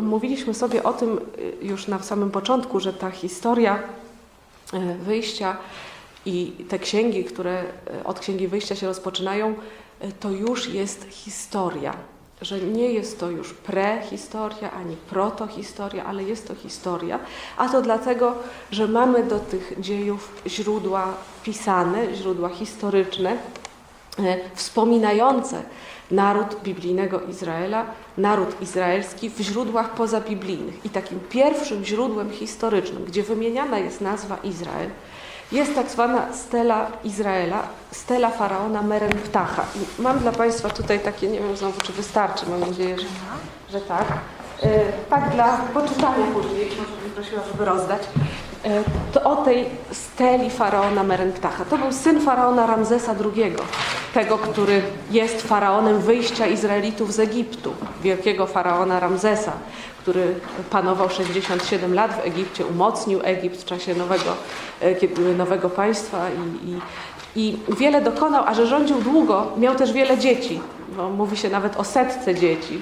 Mówiliśmy sobie o tym y, już na samym początku, że ta historia y, wyjścia i te księgi, które y, od księgi wyjścia się rozpoczynają, to już jest historia. Że nie jest to już prehistoria ani protohistoria, ale jest to historia. A to dlatego, że mamy do tych dziejów źródła pisane, źródła historyczne, wspominające naród biblijnego Izraela, naród izraelski w źródłach pozabiblijnych. I takim pierwszym źródłem historycznym, gdzie wymieniana jest nazwa Izrael, jest tak zwana stela Izraela, stela faraona Merenptacha. I mam dla Państwa tutaj takie, nie wiem znowu czy wystarczy, mam nadzieję, że, że tak. E, tak dla poczytania później, może bym prosiła, żeby rozdać. E, To o tej steli faraona Merenptacha. To był syn faraona Ramzesa II, tego, który jest faraonem wyjścia Izraelitów z Egiptu, wielkiego faraona Ramzesa, który panował 67 lat w Egipcie, umocnił Egipt w czasie nowego, e, nowego państwa i, i, i wiele dokonał, a że rządził długo, miał też wiele dzieci. Bo mówi się nawet o setce dzieci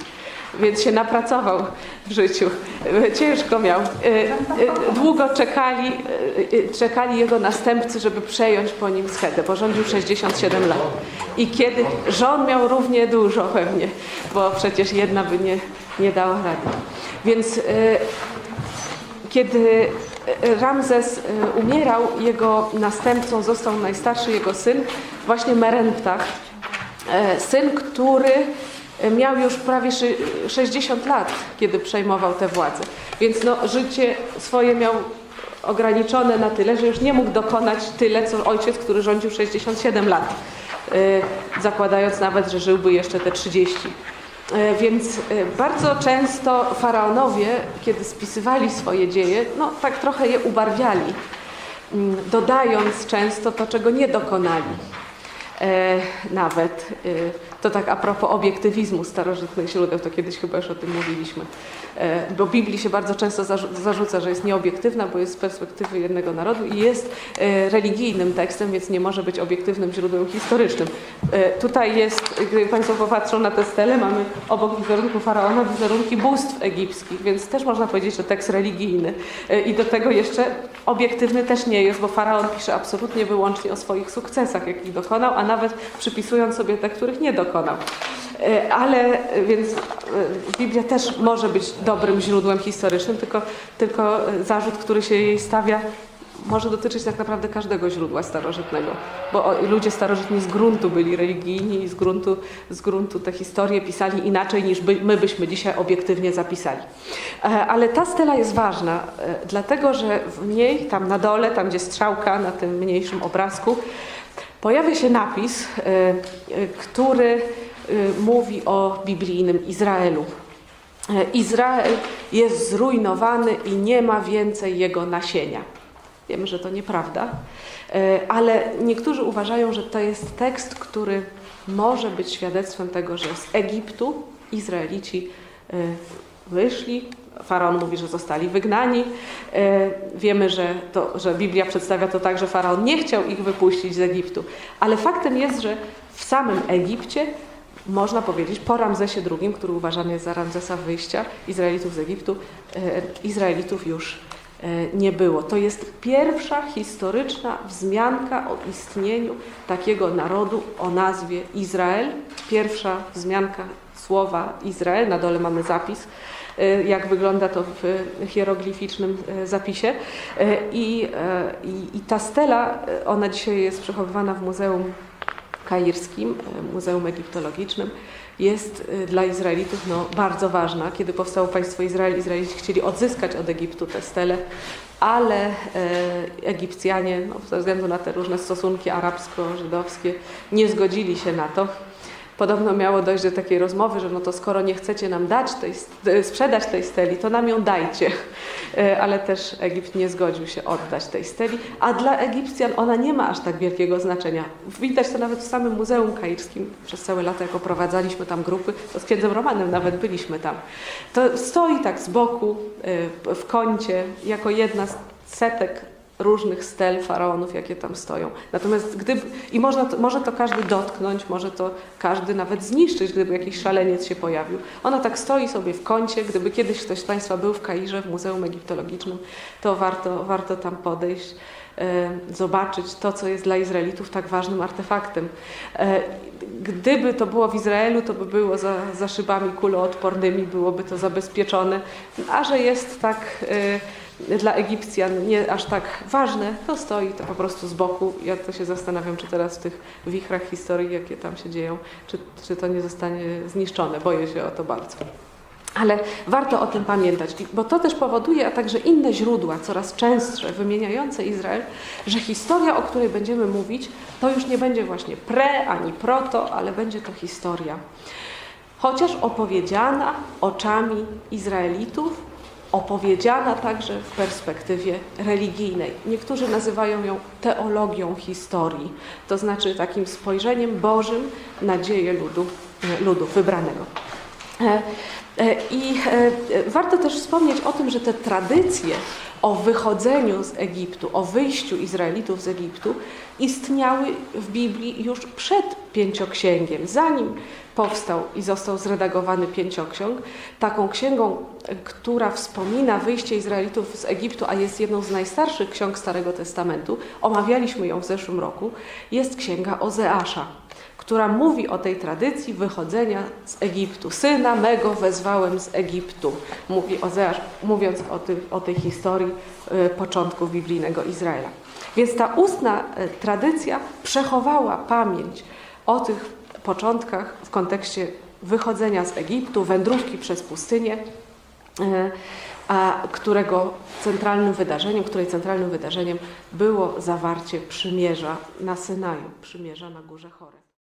więc się napracował w życiu. Ciężko miał. E, e, Długo czekali, e, czekali jego następcy, żeby przejąć po nim schedę, bo rządził 67 lat. I kiedy żon miał równie dużo pewnie, bo przecież jedna by nie, nie dała rady. Więc kiedy Ramzes umierał, jego następcą został najstarszy jego syn, właśnie Merenptah, e, syn, który miał już prawie szy- 60 lat, kiedy przejmował tę władzę. Więc no, życie swoje miał ograniczone na tyle, że już nie mógł dokonać tyle, co ojciec, który rządził 67 lat, e, zakładając nawet, że żyłby jeszcze te 30. E, Więc e, bardzo często faraonowie, kiedy spisywali swoje dzieje, no tak trochę je ubarwiali, mm, dodając często to, czego nie dokonali. E, nawet. E, to tak a propos obiektywizmu starożytnych źródeł, to kiedyś chyba już o tym mówiliśmy. E, bo Biblii się bardzo często zarzu- zarzuca, że jest nieobiektywna, bo jest z perspektywy jednego narodu i jest religijnym tekstem, więc nie może być obiektywnym źródłem historycznym. Tutaj jest, gdy Państwo popatrzą na tę stelę, mamy obok wizerunku faraona wizerunki bóstw egipskich, więc też można powiedzieć, że tekst religijny. I do tego jeszcze obiektywny też nie jest, bo faraon pisze absolutnie wyłącznie o swoich sukcesach, jakich dokonał, a nawet przypisując sobie te, których nie dokonał. E, Ale e, więc e, Biblia też może być dobrym źródłem historycznym, tylko, tylko zarzut, który się jej stawia, może dotyczyć tak naprawdę każdego źródła starożytnego, bo ludzie starożytni z gruntu byli religijni i z gruntu, z gruntu te historie pisali inaczej niż by, my byśmy dzisiaj obiektywnie zapisali. Ale ta stela jest ważna, dlatego że w niej, tam na dole, tam gdzie strzałka na tym mniejszym obrazku, pojawia się napis, e, e, który e, mówi o biblijnym Izraelu. Izrael jest zrujnowany i nie ma więcej jego nasienia. Wiemy, że to nieprawda, ale niektórzy uważają, że to jest tekst, który może być świadectwem tego, że z Egiptu Izraelici wyszli. Faraon mówi, że zostali wygnani. E, Wiemy, że, to, że Biblia przedstawia to tak, że faraon nie chciał ich wypuścić z Egiptu. Ale faktem jest, że w samym Egipcie można powiedzieć, po Ramzesie II, który uważany jest za Ramzesa wyjścia Izraelitów z Egiptu, e, Izraelitów już e, nie było. To jest pierwsza historyczna wzmianka o istnieniu takiego narodu o nazwie Izrael. Pierwsza wzmianka słowa Izrael, na dole mamy zapis, e, jak wygląda to w hieroglificznym e, zapisie. E, I, i, I ta stela, ona dzisiaj jest przechowywana w Muzeum Kairskim, Muzeum Egiptologicznym, jest dla Izraelitów no, bardzo ważna. Kiedy powstało państwo Izrael, Izraelici chcieli odzyskać od Egiptu tę stelę, ale e, Egipcjanie, no, ze względu na te różne stosunki arabsko-żydowskie, nie zgodzili się na to. Podobno miało dojść do takiej rozmowy, że no to skoro nie chcecie nam dać tej, st- sprzedać tej steli, to nam ją dajcie. E, Ale też Egipt nie zgodził się oddać tej steli, a dla Egipcjan ona nie ma aż tak wielkiego znaczenia. Widać to nawet w samym Muzeum Kairskim. Przez całe lata, jak oprowadzaliśmy tam grupy, to z księdzem Romanem nawet byliśmy tam. To stoi tak z boku, e, w kącie, jako jedna z setek różnych stel faraonów, jakie tam stoją. Natomiast gdyby, i można może to każdy dotknąć, może to każdy nawet zniszczyć, gdyby jakiś szaleniec się pojawił. Ona tak stoi sobie w kącie, gdyby kiedyś ktoś z Państwa był w Kairze, w Muzeum Egiptologicznym, to warto, warto tam podejść, e, zobaczyć to, co jest dla Izraelitów tak ważnym artefaktem. E, Gdyby to było w Izraelu, to by było za, za szybami kuloodpornymi, byłoby to zabezpieczone, a że jest tak e, dla Egipcjan nie aż tak ważne, to stoi to po prostu z boku. Ja to się zastanawiam, czy teraz w tych wichrach historii, jakie tam się dzieją, czy, czy to nie zostanie zniszczone. Boję się o to bardzo. Ale warto o tym pamiętać, bo to też powoduje, a także inne źródła, coraz częstsze, wymieniające Izrael, że historia, o której będziemy mówić, to już nie będzie właśnie pre ani proto, ale będzie to historia. Chociaż opowiedziana oczami Izraelitów, opowiedziana także w perspektywie religijnej. Niektórzy nazywają ją teologią historii, to znaczy takim spojrzeniem Bożym na dzieje ludu, ludu wybranego. E, e, I e, warto też wspomnieć o tym, że te tradycje o wychodzeniu z Egiptu, o wyjściu Izraelitów z Egiptu istniały w Biblii już przed pięcioksięgiem, zanim powstał i został zredagowany pięcioksiąg. Taką księgą, która wspomina wyjście Izraelitów z Egiptu, a jest jedną z najstarszych ksiąg Starego Testamentu, omawialiśmy ją w zeszłym roku, jest księga Ozeasza która mówi o tej tradycji wychodzenia z Egiptu. Syna mego wezwałem z Egiptu, mówi Ozeasz, mówiąc o, ty, o tej historii y, początków biblijnego Izraela. Więc ta ustna y, tradycja przechowała pamięć o tych początkach w kontekście wychodzenia z Egiptu, wędrówki przez pustynię, a którego centralnym wydarzeniem, której centralnym wydarzeniem było zawarcie przymierza na Synaju, przymierza na górze Chore.